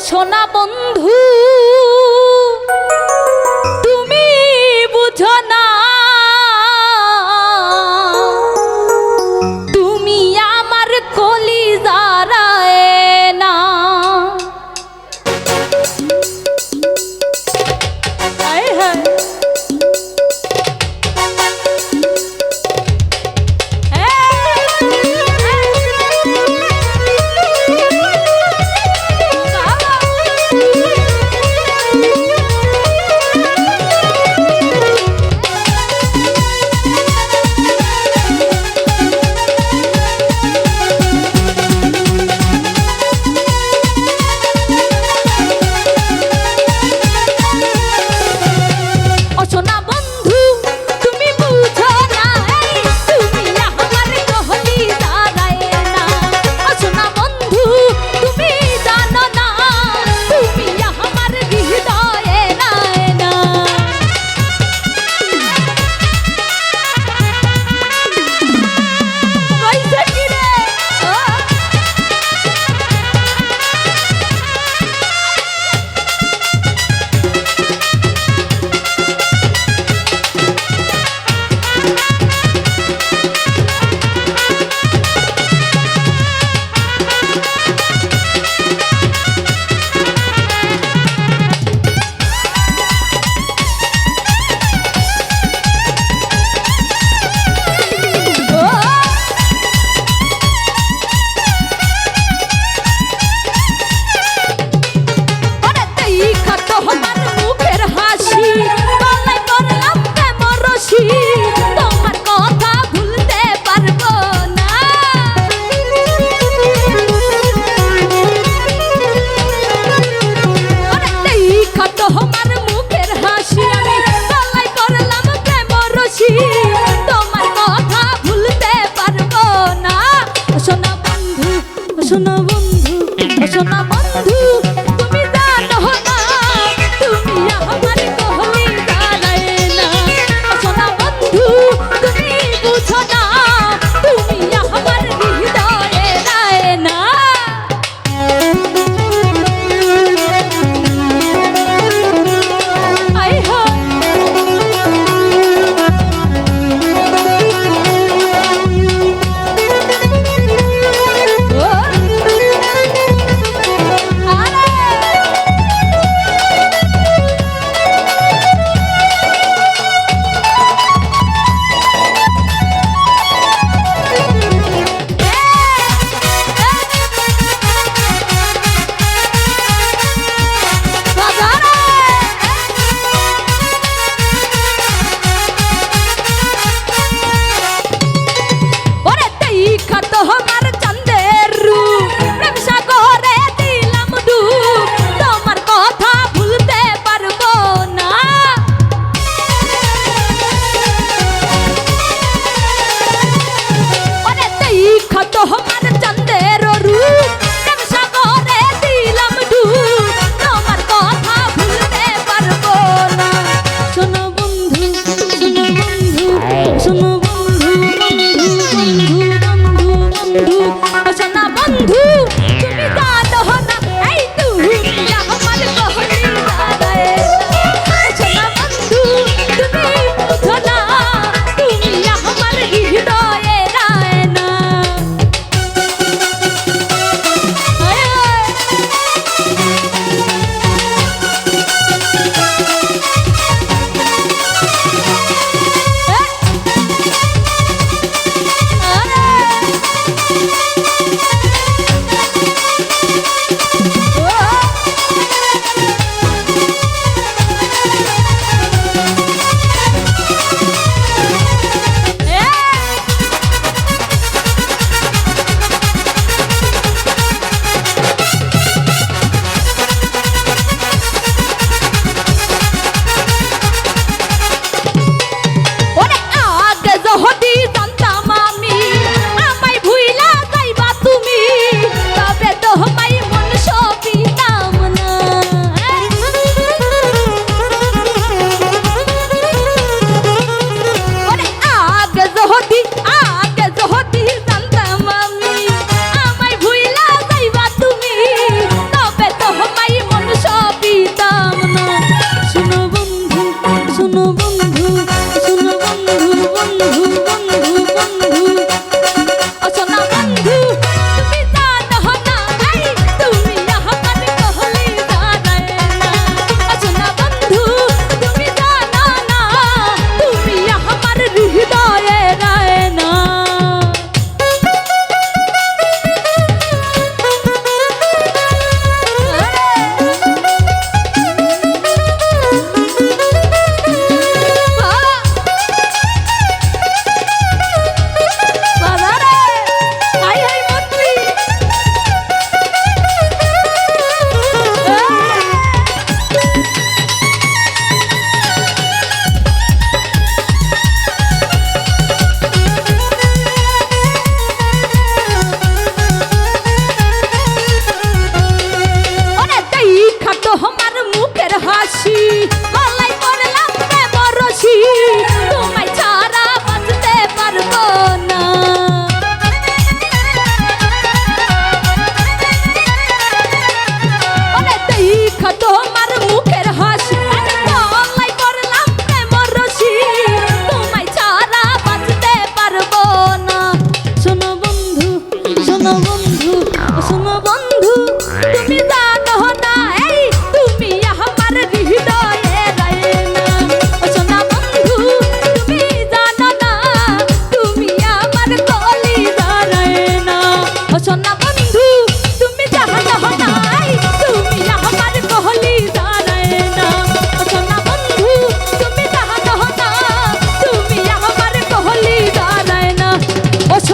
সোনা বন্ধু তুমি বুঝো না তোমার মুখের হাসি আমি গলায় করলাম প্রেম রসি। তোমার কথা ভুলতে পারব না। বন্ধু, শোনা বন্ধু। some of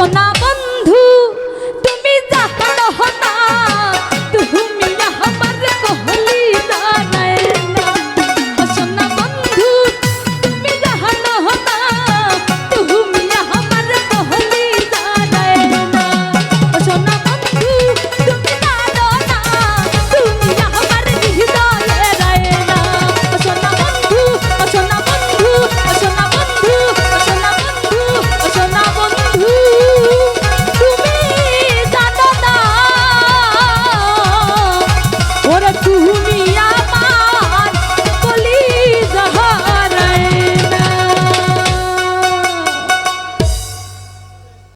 sonar.